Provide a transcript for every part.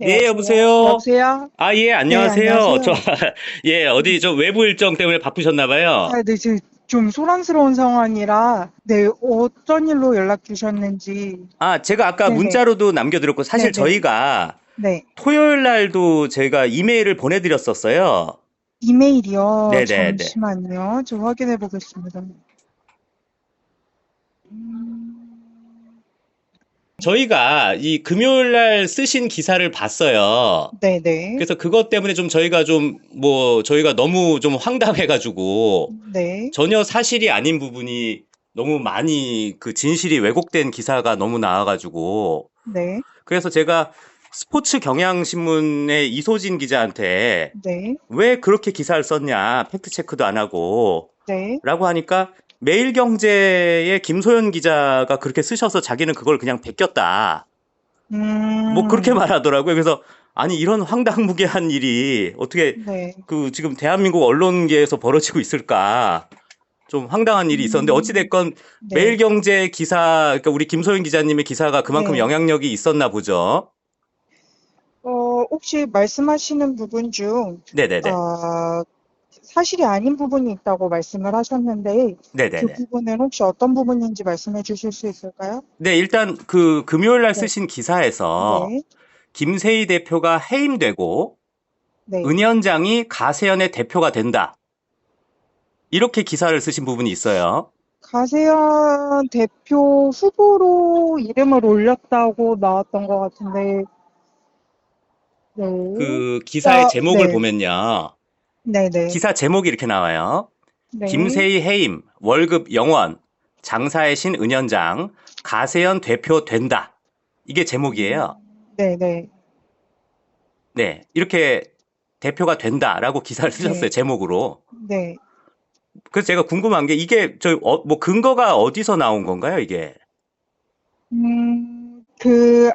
네, 여보세요? 여보세요? 아, 예, 안녕하세요. 안녕하세요. 저, 예, 어디, 저 외부 일정 때문에 바쁘셨나 봐요. 아, 네, 지금 좀 소란스러운 상황이라, 네, 어떤 일로 연락 주셨는지, 아, 제가 아까 네네. 문자로도 남겨드렸고, 사실 네네. 저희가 네, 토요일 날도 제가 이메일을 보내드렸었어요. 이메일이요. 네네네. 잠시만요. 저 확인해 보겠습니다. 음, 저희가 이 금요일 날 쓰신 기사를 봤어요. 네네. 그래서 그것 때문에 좀 저희가 좀, 뭐, 저희가 너무 좀 황당해가지고, 네, 전혀 사실이 아닌 부분이 너무 많이 그 진실이 왜곡된 기사가 너무 나와가지고, 네, 그래서 제가 스포츠 경향신문의 이소진 기자한테 네, 왜 그렇게 기사를 썼냐, 팩트 체크도 안 하고, 네. 라고 하니까 매일경제의 김소연 기자가 그렇게 쓰셔서 자기는 그걸 그냥 베꼈다. 음, 뭐 그렇게 말하더라고요. 그래서 아니, 이런 황당무계한 일이 어떻게 네, 그 지금 대한민국 언론계에서 벌어지고 있을까? 좀 황당한 일이 있었는데 음, 어찌 됐건 네. 매일경제 기사, 그러니까 우리 김소연 기자님의 기사가 그만큼 네. 영향력이 있었나 보죠. 어, 혹시 말씀하시는 부분 중, 네네네. 아, 사실이 아닌 부분이 있다고 말씀을 하셨는데, 그 네네네. 부분은 혹시 어떤 부분인지 말씀해 주실 수 있을까요? 네, 일단 그 금요일 날 네. 쓰신 기사에서 네, 김세희 대표가 해임되고 네, 은현장이 가세연의 대표가 된다. 이렇게 기사를 쓰신 부분이 있어요. 가세현 대표 후보로 이름을 올렸다고 나왔던 것 같은데, 네, 그 기사의 어, 제목을 네. 보면요. 네, 네, 기사 제목이 이렇게 나와요. 네, 김세희 해임, 월급 영원, 장사의 신 은현장, 가세연 대표 된다. 이게 제목이에요. 네, 네, 네. 이렇게 대표가 된다라고 기사를 쓰셨어요. 네. 제목으로. 네. 그래서 제가 궁금한 게 이게 저뭐 근거가 어디서 나온 건가요, 이게? 음, 그,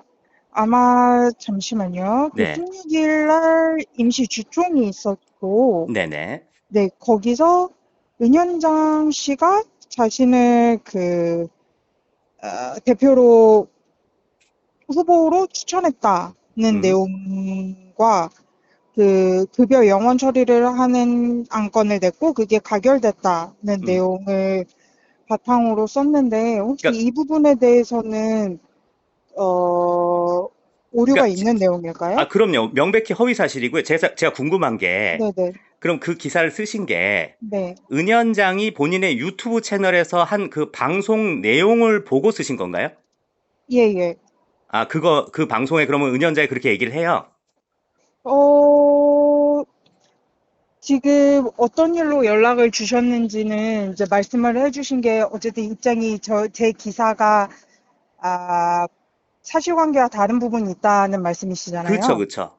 아마, 잠시만요. 그 네. 16일 날 임시 주총이 있었 고, 네네. 네, 거기서 은현장 씨가 자신을 그, 어, 대표로 후보로 추천했다는 음. 내용과 그 급여 영원 처리를 하는 안건을 냈고 그게 가결됐다는 음. 내용을 바탕으로 썼는데 혹시 그러니까- 이 부분에 대해서는 어, 오류가 그러니까 있는 내용일까요? 아, 그럼요. 명백히 허위 사실이고요. 제가, 제가 궁금한 게, 네네 그럼 그 기사를 쓰신 게, 네. 은현장이 본인의 유튜브 채널에서 한 그 방송 내용을 보고 쓰신 건가요? 예예. 아, 그거, 그 방송에 그러면 은현장이 그렇게 얘기를 해요? 어, 지금 어떤 일로 연락을 주셨는지는 이제 말씀을 해주신 게 어쨌든 입장이 저, 제 기사가, 아, 사실관계와 다른 부분이 있다는 말씀이시잖아요. 그쵸, 그쵸.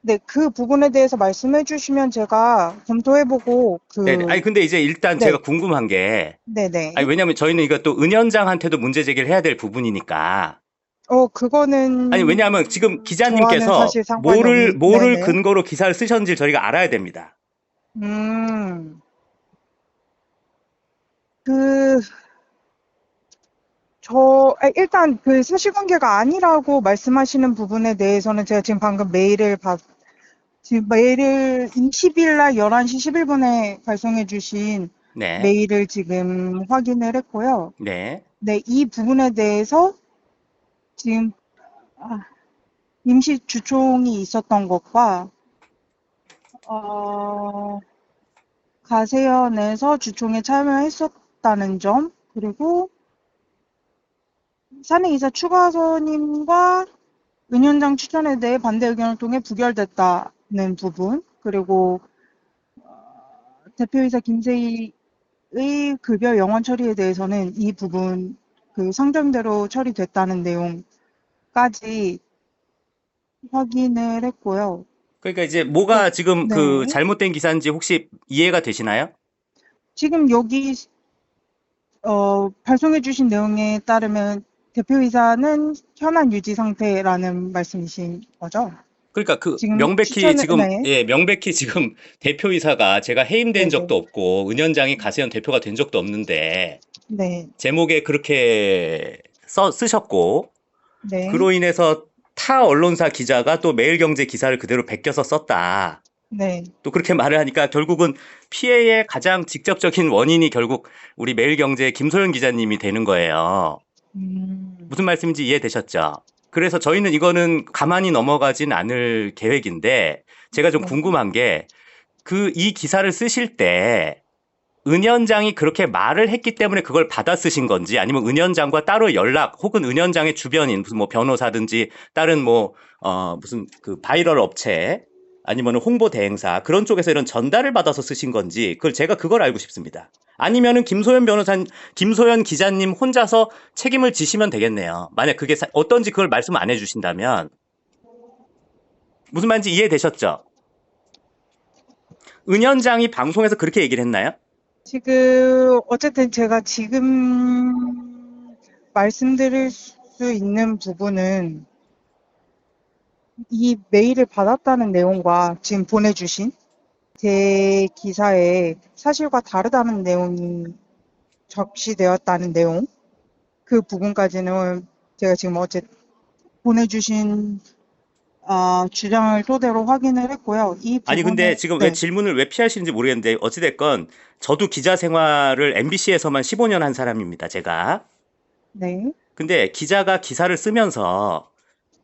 네, 그 부분에 대해서 말씀해 주시면 제가 검토해보고, 그, 네네. 아니, 근데 이제 일단 네. 제가 궁금한 게, 네네. 아니, 왜냐면 저희는 이거 또 은현장한테도 문제 제기를 해야 될 부분이니까. 어, 그거는. 아니, 왜냐하면 지금 저와는 기자님께서 사실 상관이 뭐를, 없- 뭐를 네네. 근거로 기사를 쓰셨는지 저희가 알아야 됩니다. 음, 그, 저, 아, 일단 그 사실관계가 아니라고 말씀하시는 부분에 대해서는 제가 지금 방금 메일을 받, 지금 메일을 20일 날 11시 11분에 발송해 주신 네. 메일을 지금 확인을 했고요. 네. 네, 이 부분에 대해서 지금, 아, 임시 주총이 있었던 것과, 어, 가세연에서 주총에 참여했었다는 점, 그리고 사내이사 추가 선임과 은현장 추천에 대해 반대 의견을 통해 부결됐다는 부분, 그리고 어, 대표이사 김세희의 급여 영원 처리에 대해서는 이 부분 그 상정대로 처리됐다는 내용까지 확인을 했고요. 그러니까 이제 뭐가 지금 네. 그 잘못된 기사인지 혹시 이해가 되시나요? 지금 여기 어, 발송해 주신 내용에 따르면 대표이사는 현안 유지 상태라는 말씀이신 거죠? 그러니까 그 지금 명백히 추천을- 지금 네. 예 명백히 지금 대표이사가 제가 해임된 네네. 적도 없고 은현장이 가세현 대표가 된 적도 없는데 네, 제목에 그렇게 써 쓰셨고 네, 그로 인해서 타 언론사 기자가 또 매일경제 기사를 그대로 베껴서 썼다. 네. 또 그렇게 말을 하니까 결국은 피해의 가장 직접적인 원인이 결국 우리 매일경제의 김소연 기자님이 되는 거예요. 음, 무슨 말씀인지 이해되셨죠? 그래서 저희는 이거는 가만히 넘어가진 않을 계획인데 제가 좀 네. 궁금한 게 그 이 기사를 쓰실 때 은연장이 그렇게 말을 했기 때문에 그걸 받아 쓰신 건지 아니면 은연장과 따로 연락 혹은 은연장의 주변인 무슨 뭐 변호사든지 다른 뭐 어 무슨 그 바이럴 업체 아니면 홍보 대행사 그런 쪽에서 이런 전달을 받아서 쓰신 건지 그걸 제가 그걸 알고 싶습니다. 아니면은 김소연 변호사 김소연 기자님 혼자서 책임을 지시면 되겠네요. 만약 그게 사- 어떤지 그걸 말씀 안 해주신다면 무슨 말인지 이해되셨죠? 은연장이 방송에서 그렇게 얘기를 했나요? 지금 어쨌든 제가 지금 말씀드릴 수 있는 부분은 이 메일을 받았다는 내용과 지금 보내주신 제 기사에 사실과 다르다는 내용이 적시되었다는 내용 그 부분까지는 제가 지금 어제 보내주신 어, 주장을 토대로 확인을 했고요. 이 아니 근데 지금 네. 왜 질문을 왜 피하시는지 모르겠는데 어찌됐건 저도 기자 생활을 MBC에서만 15년 한 사람입니다. 제가. 네. 근데 기자가 기사를 쓰면서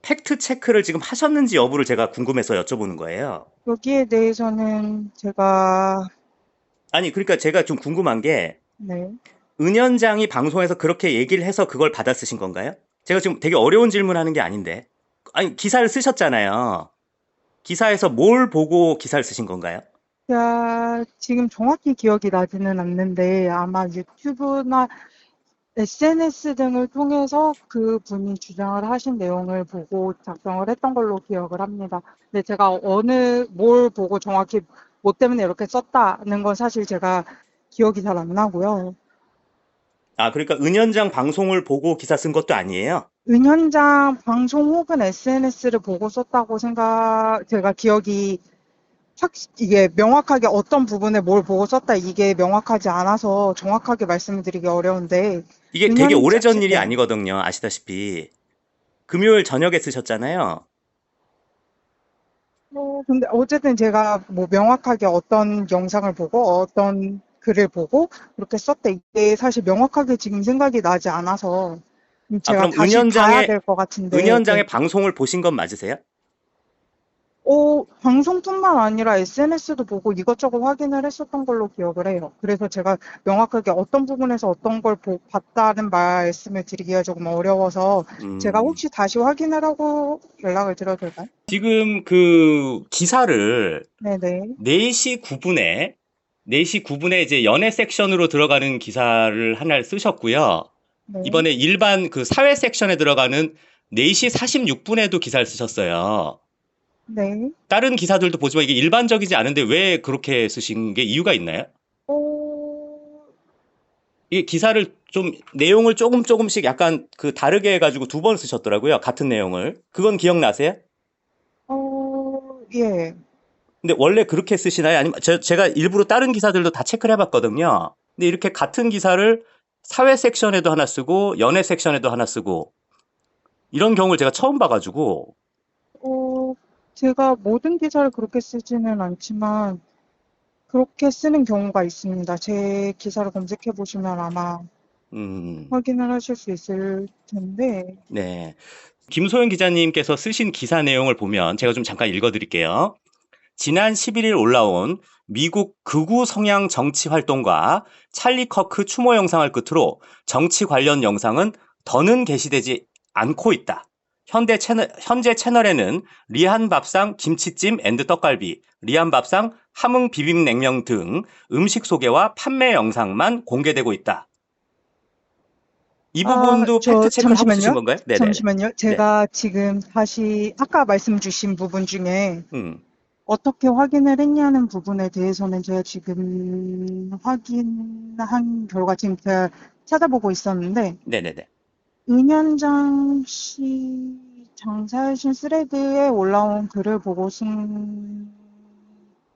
팩트 체크를 지금 하셨는지 여부를 제가 궁금해서 여쭤보는 거예요. 여기에 대해서는 제가 아니 그러니까 제가 좀 궁금한 게 네. 은연장이 방송에서 그렇게 얘기를 해서 그걸 받아 쓰신 건가요? 제가 지금 되게 어려운 질문하는 게 아닌데. 아니 기사를 쓰셨잖아요. 기사에서 뭘 보고 기사를 쓰신 건가요? 제가 지금 정확히 기억이 나지는 않는데 아마 유튜브나 SNS 등을 통해서 그 분이 주장을 하신 내용을 보고 작성을 했던 걸로 기억을 합니다. 근데 제가 어느 뭘 보고 정확히 뭐 때문에 이렇게 썼다는 건 사실 제가 기억이 잘 안 나고요. 아 그러니까 은연장 방송을 보고 기사 쓴 것도 아니에요? 은현장 방송 혹은 SNS를 보고 썼다고 생각, 제가 기억이 확, 이게 명확하게 어떤 부분에 뭘 보고 썼다 이게 명확하지 않아서 정확하게 말씀을 드리기 어려운데, 이게 되게 오래전 일이 네. 아니거든요. 아시다시피. 금요일 저녁에 쓰셨잖아요. 뭐, 근데 어쨌든 제가 뭐 명확하게 어떤 영상을 보고 어떤 글을 보고 그렇게 썼다 이게 사실 명확하게 지금 생각이 나지 않아서 제가 그럼 다시 봐야 될것 같은데. 은연장의 네. 방송을 보신 건 맞으세요? 어, 방송뿐만 아니라 SNS도 보고 이것저것 확인을 했었던 걸로 기억을 해요. 그래서 제가 명확하게 어떤 부분에서 어떤 걸 보, 봤다는 말씀을 드리기가 조금 어려워서 음, 제가 혹시 다시 확인을 하고 연락을 드려도 될까요? 지금 그 기사를 네네. 4시 9분에 4시 9분에 이제 연예 섹션으로 들어가는 기사를 하나를 쓰셨고요. 네. 이번에 일반 그 사회 섹션에 들어가는 4시 46분에도 기사를 쓰셨어요. 네. 다른 기사들도 보지만 이게 일반적이지 않은데 왜 그렇게 쓰신 게 이유가 있나요? 어, 이게 기사를 좀 내용을 조금 조금씩 약간 그 다르게 해가지고 두 번 쓰셨더라고요. 같은 내용을. 그건 기억나세요? 어, 예. 근데 원래 그렇게 쓰시나요? 아니면 제, 제가 일부러 다른 기사들도 다 체크를 해봤거든요. 근데 이렇게 같은 기사를 사회 섹션에도 하나 쓰고 연예 섹션에도 하나 쓰고 이런 경우를 제가 처음 봐가지고 어, 제가 모든 기사를 그렇게 쓰지는 않지만 그렇게 쓰는 경우가 있습니다. 제 기사를 검색해 보시면 아마 음, 확인을 하실 수 있을 텐데, 네. 김소연 기자님께서 쓰신 기사 내용을 보면 제가 좀 잠깐 읽어 드릴게요. 지난 11일 올라온 미국 극우 성향 정치 활동가 찰리 커크 추모 영상을 끝으로 정치 관련 영상은 더는 게시되지 않고 있다. 현대 채널, 현재 채널에는 리한 밥상 김치찜 앤드 떡갈비, 리한 밥상 함흥 비빔냉면 등 음식 소개와 판매 영상만 공개되고 있다. 이 아, 부분도 저 팩트 체크를 하고 잠시만요. 쓰신 건가요? 네네. 잠시만요. 제가 지금 다시 아까 말씀 주신 부분 중에 음. 어떻게 확인을 했냐는 부분에 대해서는 제가 지금 확인한 결과 지금 제가 찾아보고 있었는데, 네네네. 은현장 씨 장사하신 스레드에 올라온 글을 보고 쓴,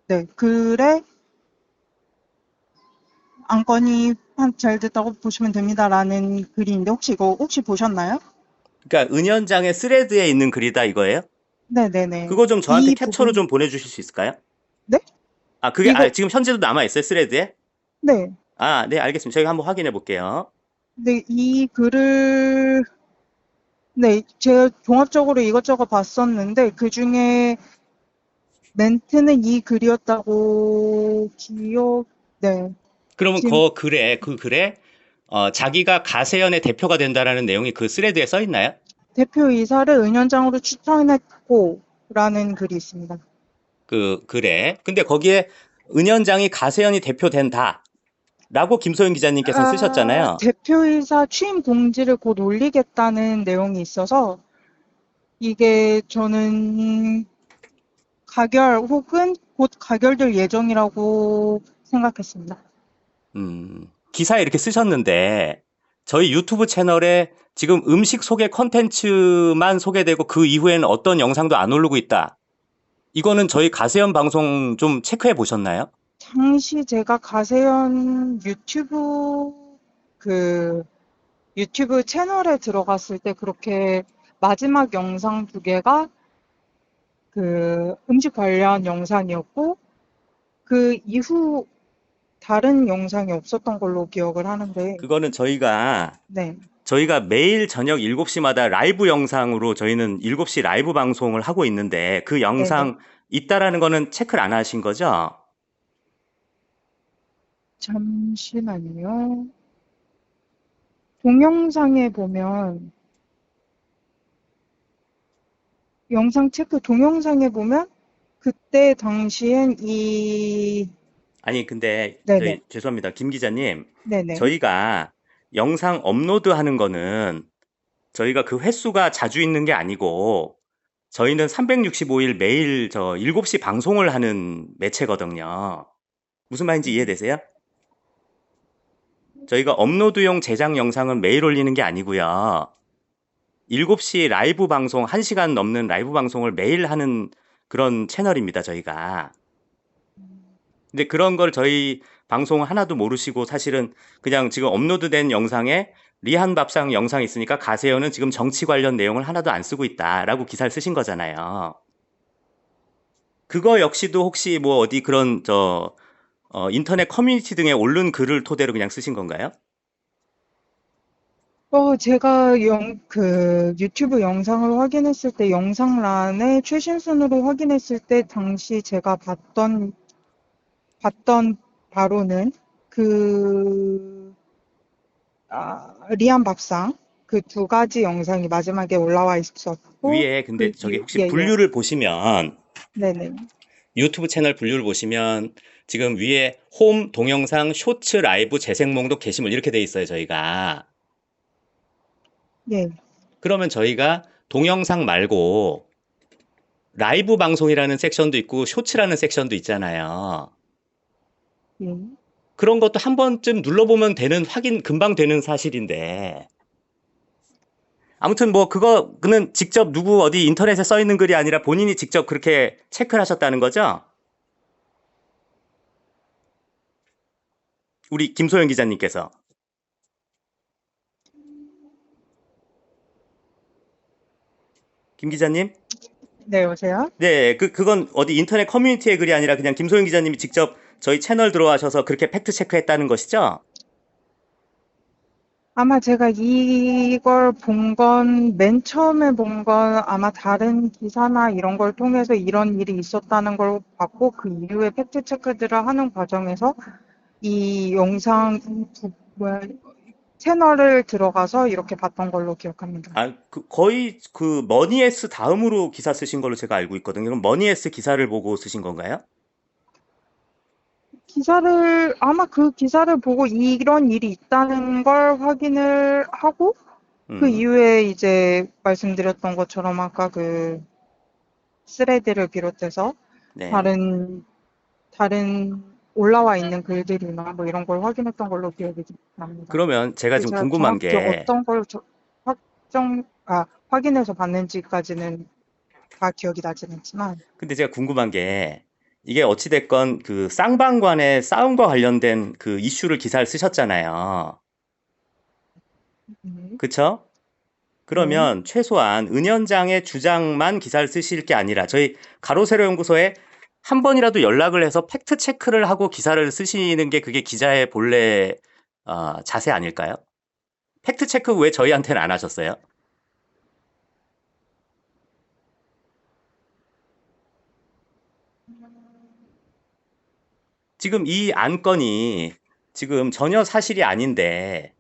네, 글에 안건이 한- 잘 됐다고 보시면 됩니다라는 글인데 혹시 이거 혹시 보셨나요? 그러니까 은연장의 스레드에 있는 글이다 이거예요? 네네네. 그거 좀 저한테 이 캡처로 부분- 좀 보내주실 수 있을까요? 네? 아, 그게 이거- 아, 지금 현재도 남아 있어요, 스레드에? 네. 아, 네, 알겠습니다. 저희가 한번 확인해 볼게요. 네, 이 글을, 네, 제가 종합적으로 이것저것 봤었는데, 그 중에 멘트는 이 글이었다고 기억, 네, 그러면 지금- 그 글에, 그 글에, 어, 자기가 가세연의 대표가 된다라는 내용이 그 스레드에 써 있나요? 대표 이사를 은연장으로 추천했고, 라는 글이 있습니다. 그 글에. 근데 거기에 은연장이 가세연이 대표된다. 라고 김소연 기자님께서 아, 쓰셨잖아요. 대표이사 취임 공지를 곧 올리겠다는 내용이 있어서, 이게 저는 가결 혹은 곧 가결될 예정이라고 생각했습니다. 음, 기사에 이렇게 쓰셨는데, 저희 유튜브 채널에 지금 음식 소개 컨텐츠만 소개되고 그 이후에는 어떤 영상도 안 오르고 있다. 이거는 저희 가세연 방송 좀 체크해 보셨나요? 당시 제가 가세연 유튜브 그 유튜브 채널에 들어갔을 때 그렇게 마지막 영상 두 개가 그 음식 관련 영상이었고 그 이후 다른 영상이 없었던 걸로 기억을 하는데 그거는 저희가 네. 저희가 매일 저녁 7시마다 라이브 영상으로 저희는 7시 라이브 방송을 하고 있는데 그 영상 있다라는 거는 체크를 안 하신 거죠? 잠시만요. 동영상에 보면 영상 체크 동영상에 보면 그때 당시엔 이 아니 근데. 저희 죄송합니다. 김 기자님. 네네 저희가 영상 업로드 하는 거는 저희가 그 횟수가 자주 있는 게 아니고 저희는 365일 매일 저 7시 방송을 하는 매체거든요. 무슨 말인지 이해되세요? 저희가 업로드용 제작 영상은 매일 올리는 게 아니고요. 7시 라이브 방송, 1시간 넘는 라이브 방송을 매일 하는 그런 채널입니다, 저희가. 근데 그런 걸 저희 방송 하나도 모르시고 사실은 그냥 지금 업로드된 영상에 리한 밥상 영상이 있으니까 가세요는 지금 정치 관련 내용을 하나도 안 쓰고 있다라고 기사를 쓰신 거잖아요. 그거 역시도 혹시 뭐 어디 그런 저 어, 인터넷 커뮤니티 등에 올른 글을 토대로 그냥 쓰신 건가요? 어 제가 영, 그 유튜브 영상을 확인했을 때 영상란에 최신 순으로 확인했을 때 당시 제가 봤던 봤던 바로는 그 아, 리안 밥상 그 두 가지 영상이 마지막에 올라와 있었고 위에 근데 그 저기 위- 혹시 예, 예. 분류를 보시면 네네 유튜브 채널 분류를 보시면 지금 위에 홈, 동영상, 쇼츠, 라이브, 재생 목록, 게시물 이렇게 돼 있어요, 저희가. 예 그러면 저희가 동영상 말고 라이브 방송이라는 섹션도 있고 쇼츠라는 섹션도 있잖아요. 예. 그런 것도 한 번쯤 눌러보면 되는 확인 금방 되는 사실인데. 아무튼 뭐 그거는 직접 누구 어디 인터넷에 써 있는 글이 아니라 본인이 직접 그렇게 체크를 하셨다는 거죠? 우리 김소연 기자님께서. 김 기자님? 네 여보세요 네, 그, 그건 어디 인터넷 커뮤니티의 글이 아니라 그냥 김소연 기자님이 직접 저희 채널 들어와셔서 그렇게 팩트 체크했다는 것이죠? 아마 제가 이걸 본 건 맨 처음에 본 건 아마 다른 기사나 이런 걸 통해서 이런 일이 있었다는 걸 봤고 그 이후에 팩트 체크들을 하는 과정에서 이 영상 채널을 들어가서 이렇게 봤던 걸로 기억합니다. 아, 그 거의 그 머니에스 다음으로 기사 쓰신 걸로 제가 알고 있거든요. 그럼 머니에스 기사를 보고 쓰신 건가요? 기사를 아마 그 기사를 보고 이런 일이 있다는 걸 확인을 하고 음, 그 이후에 이제 말씀드렸던 것처럼 아까 그 스레드를 비롯해서 네. 다른 다른 올라와 있는 글들이나 뭐 이런 걸 확인했던 걸로 기억이 납니다. 그러면 제가 지금 제가 궁금한 게 어떤 걸 저- 확정 아 확인해서 봤는지까지는 다 기억이 나지는 않지만 근데 제가 궁금한 게 이게 어찌됐건 그 쌍방간의 싸움과 관련된 그 이슈를 기사를 쓰셨잖아요. 음, 그쵸? 그러면 최소한 은연장의 주장만 기사를 쓰실 게 아니라 저희 가로세로 연구소에 한 번이라도 연락을 해서 팩트 체크를 하고 기사를 쓰시는 게 그게 기자의 본래 어, 자세 아닐까요? 팩트 체크 왜 저희한테는 안 하셨어요? 지금 이 안건이 지금 전혀 사실이 아닌데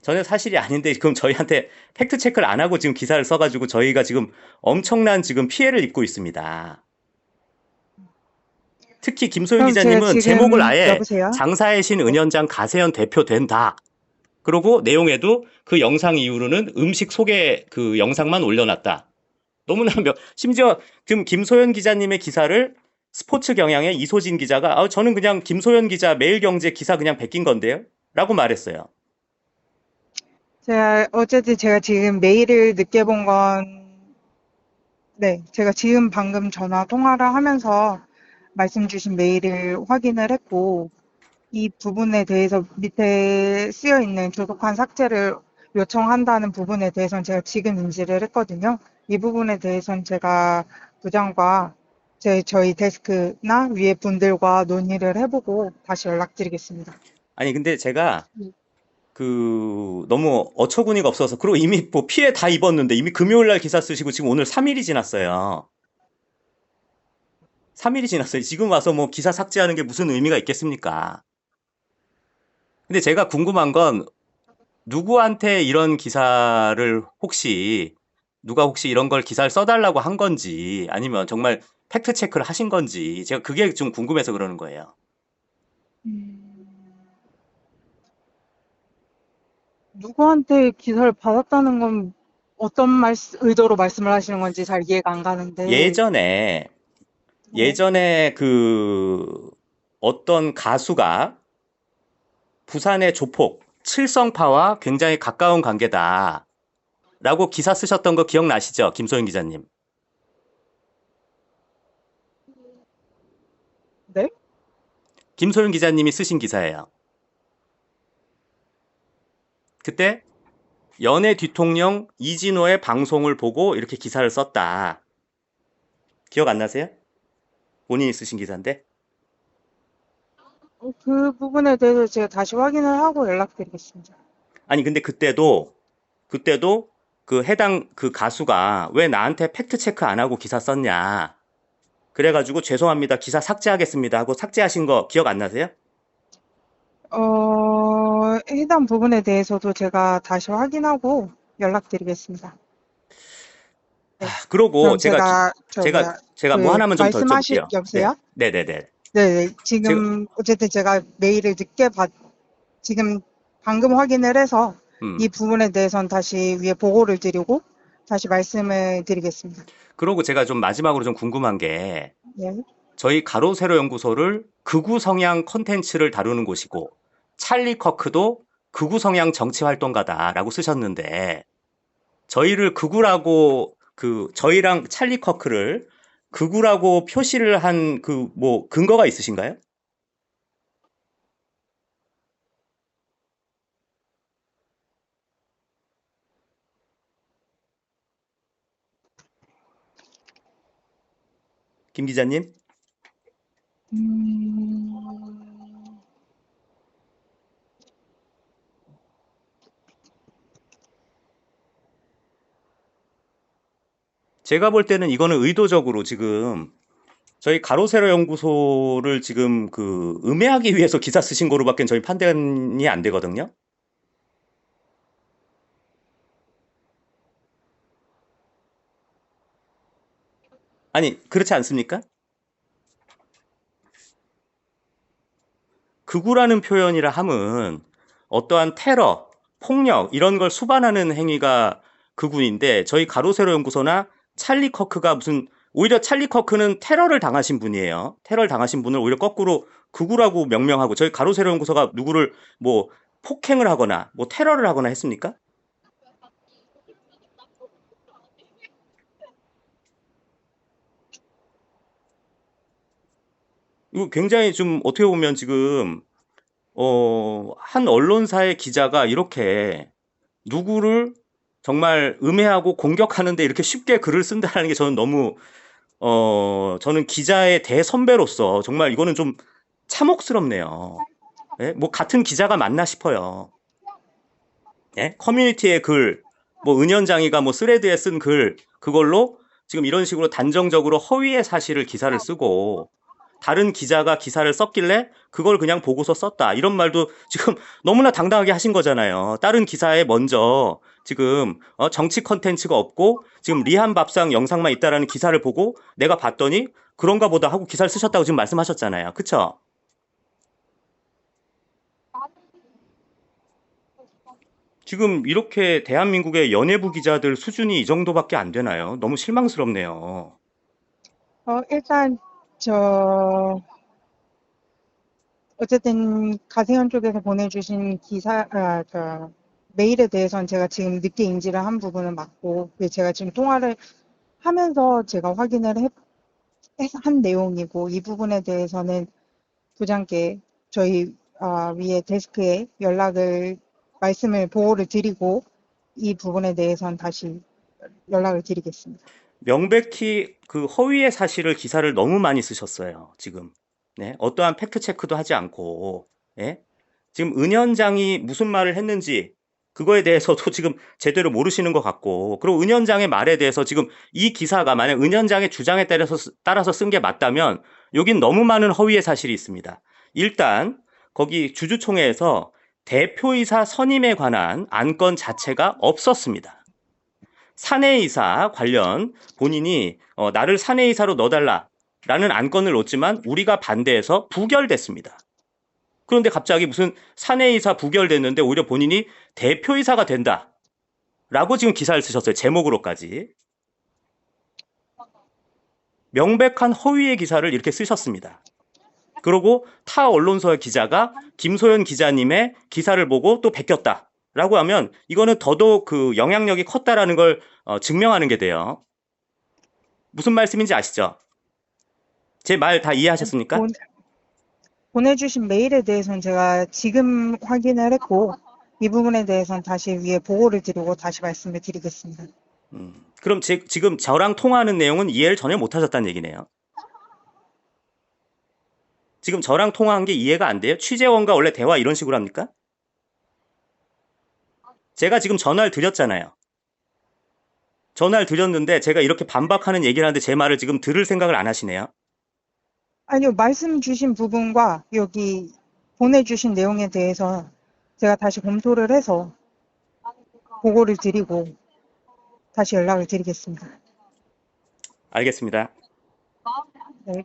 전혀 사실이 아닌데 그럼 저희한테 팩트 체크를 안 하고 지금 기사를 써가지고 저희가 지금 엄청난 지금 피해를 입고 있습니다. 특히 제가 기자님은 지금 제목을 아예 여보세요? 장사의 신 은연장 가세연 대표 된다. 그리고 내용에도 그 영상 이후로는 음식 소개 그 영상만 올려놨다. 너무나 명, 심지어 지금 김소연 기자님의 기사를 스포츠 경향의 이소진 기자가 아, 저는 그냥 김소연 기자 매일경제 기사 그냥 베낀 건데요. 라고 말했어요. 제가 어쨌든 제가 지금 메일을 늦게 본 건, 네, 제가 지금 방금 전화 통화를 하면서 말씀 주신 메일을 확인을 했고, 이 부분에 대해서 밑에 쓰여 있는 조속한 삭제를 요청한다는 부분에 대해서는 제가 지금 인지를 했거든요. 이 부분에 대해서는 제가 부장과 제, 저희 데스크나 위에 분들과 논의를 해보고 다시 연락드리겠습니다. 아니 근데 제가 네. 그 너무 어처구니가 없어서 그리고 이미 뭐 피해 다 입었는데 이미 금요일 날 기사 쓰시고 지금 오늘 3일이 지났어요. 3일이 지났어요. 지금 와서 뭐 기사 삭제하는 게 무슨 의미가 있겠습니까? 근데 제가 궁금한 건 누구한테 이런 기사를 혹시 누가 혹시 이런 걸 기사를 써달라고 한 건지 아니면 정말 팩트 체크를 하신 건지 제가 그게 좀 궁금해서 그러는 거예요. 음, 누구한테 기사를 받았다는 건 어떤 말, 의도로 말씀을 하시는 건지 잘 이해가 안 가는데. 예전에 네. 예전에 그 어떤 가수가 부산의 조폭 칠성파와 굉장히 가까운 관계다. 라고 기사 쓰셨던 거 기억나시죠? 김소연 기자님. 네? 김소연 기자님이 쓰신 기사예요. 그때 연예 뒤통령 이진호의 방송을 보고 이렇게 기사를 썼다. 기억 안 나세요? 본인이 쓰신 기사인데? 어, 그 부분에 대해서 제가 다시 확인을 하고 연락드리겠습니다. 아니 근데 그때도 그때도 그 해당 그 가수가 왜 나한테 팩트 체크 안 하고 기사 썼냐 그래가지고 죄송합니다 기사 삭제하겠습니다 하고 삭제하신 거 기억 안 나세요? 어, 해당 부분에 대해서도 제가 다시 확인하고 연락드리겠습니다. 네. 아, 그러고 제가 제가, 저 제가 제가 그 뭐 하나만 좀더 말씀하실, 여쭤볼게요. 여보세요? 네, 네, 네. 네, 지금 어쨌든 제가 메일을 늦게 받, 지금 방금 확인을 해서 음. 이 부분에 대해서는 다시 위에 보고를 드리고 다시 말씀을 드리겠습니다. 그러고 제가 좀 마지막으로 좀 궁금한 게 네. 저희 가로세로 연구소를 극우 성향 컨텐츠를 다루는 곳이고 찰리 커크도 극우 성향 정치 활동가다라고 쓰셨는데 저희를 극우라고 그 저희랑 찰리 커크를 극우라고 표시를 한 그 뭐 근거가 있으신가요? 김 기자님? 음, 제가 볼 때는 이거는 의도적으로 지금 저희 가로세로 연구소를 지금 그 음해하기 위해서 기사 쓰신 거로밖에 저희 판단이 안 되거든요. 아니, 그렇지 않습니까? 극우라는 표현이라 함은 어떠한 테러, 폭력 이런 걸 수반하는 행위가 극우인데 저희 가로세로 연구소나 찰리 커크가 무슨 오히려 찰리 커크는 테러를 당하신 분이에요. 테러를 당하신 분을 오히려 거꾸로 극우라고 명명하고 저희 가로세로 연구소가 누구를 뭐 폭행을 하거나 뭐 테러를 하거나 했습니까? 이거 굉장히 좀 어떻게 보면 지금 어, 한 언론사의 기자가 이렇게 누구를 정말 음해하고 공격하는데 이렇게 쉽게 글을 쓴다는 게 저는 너무 어 저는 기자의 대선배로서 정말 이거는 좀 참혹스럽네요. 예? 뭐 같은 기자가 맞나 싶어요. 예? 커뮤니티의 글, 뭐 은연장이가 뭐 스레드에 쓴 글, 그걸로 지금 이런 식으로 단정적으로 허위의 사실을 기사를 쓰고 다른 기자가 기사를 썼길래 그걸 그냥 보고서 썼다. 이런 말도 지금 너무나 당당하게 하신 거잖아요. 다른 기사에 먼저 지금 어, 정치 컨텐츠가 없고 지금 리한 밥상 영상만 있다라는 기사를 보고 내가 봤더니 그런가 보다 하고 기사를 쓰셨다고 지금 말씀하셨잖아요. 그쵸? 지금 이렇게 대한민국의 연예부 기자들 수준이 이 정도밖에 안 되나요? 너무 실망스럽네요. 어, 일단, 저, 어쨌든 가세현 쪽에서 보내주신 기사, 아, 저, 메일에 대해서는 제가 지금 늦게 인지를 한 부분은 맞고, 제가 지금 통화를 하면서 제가 확인을 해, 한 내용이고, 이 부분에 대해서는 부장께 저희 아, 위에 데스크에 연락을, 말씀을 보호를 드리고, 이 부분에 대해서는 다시 연락을 드리겠습니다. 명백히 그 허위의 사실을 기사를 너무 많이 쓰셨어요. 지금. 네. 어떠한 팩트 체크도 하지 않고. 예? 지금 은현장이 무슨 말을 했는지 그거에 대해서도 지금 제대로 모르시는 것 같고. 그리고 은현장의 말에 대해서 지금 이 기사가 만약 은현장의 주장에 따라서 쓰- 따라서 쓴 게 맞다면 여긴 너무 많은 허위의 사실이 있습니다. 일단 거기 주주총회에서 대표이사 선임에 관한 안건 자체가 없었습니다. 사내이사 관련 본인이 어, 나를 사내이사로 넣어달라라는 안건을 놓지만 우리가 반대해서 부결됐습니다. 그런데 갑자기 무슨 사내이사 부결됐는데 오히려 본인이 대표이사가 된다 라고 지금 기사를 쓰셨어요. 제목으로까지. 명백한 허위의 기사를 이렇게 쓰셨습니다. 그리고 타 언론사의 기자가 김소연 기자님의 기사를 보고 또 베꼈다 라고 하면 이거는 더더욱 그 영향력이 컸다라는 걸 어, 증명하는 게 돼요. 무슨 말씀인지 아시죠? 제 말 다 이해하셨습니까? 본- 보내주신 메일에 대해서는 제가 지금 확인을 했고, 이 부분에 대해서는 다시 위에 보고를 드리고 다시 말씀을 드리겠습니다. 음, 그럼 제- 지금 저랑 통화하는 내용은 이해를 전혀 못 하셨다는 얘기네요. 지금 저랑 통화한 게 이해가 안 돼요? 취재원과 원래 대화 이런 식으로 합니까? 제가 지금 전화를 드렸잖아요. 전화를 드렸는데 제가 이렇게 반박하는 얘기를 하는데 제 말을 지금 들을 생각을 안 하시네요. 아니요, 말씀 주신 부분과 여기 보내주신 내용에 대해서 제가 다시 검토를 해서 보고를 드리고 다시 연락을 드리겠습니다. 알겠습니다. 네,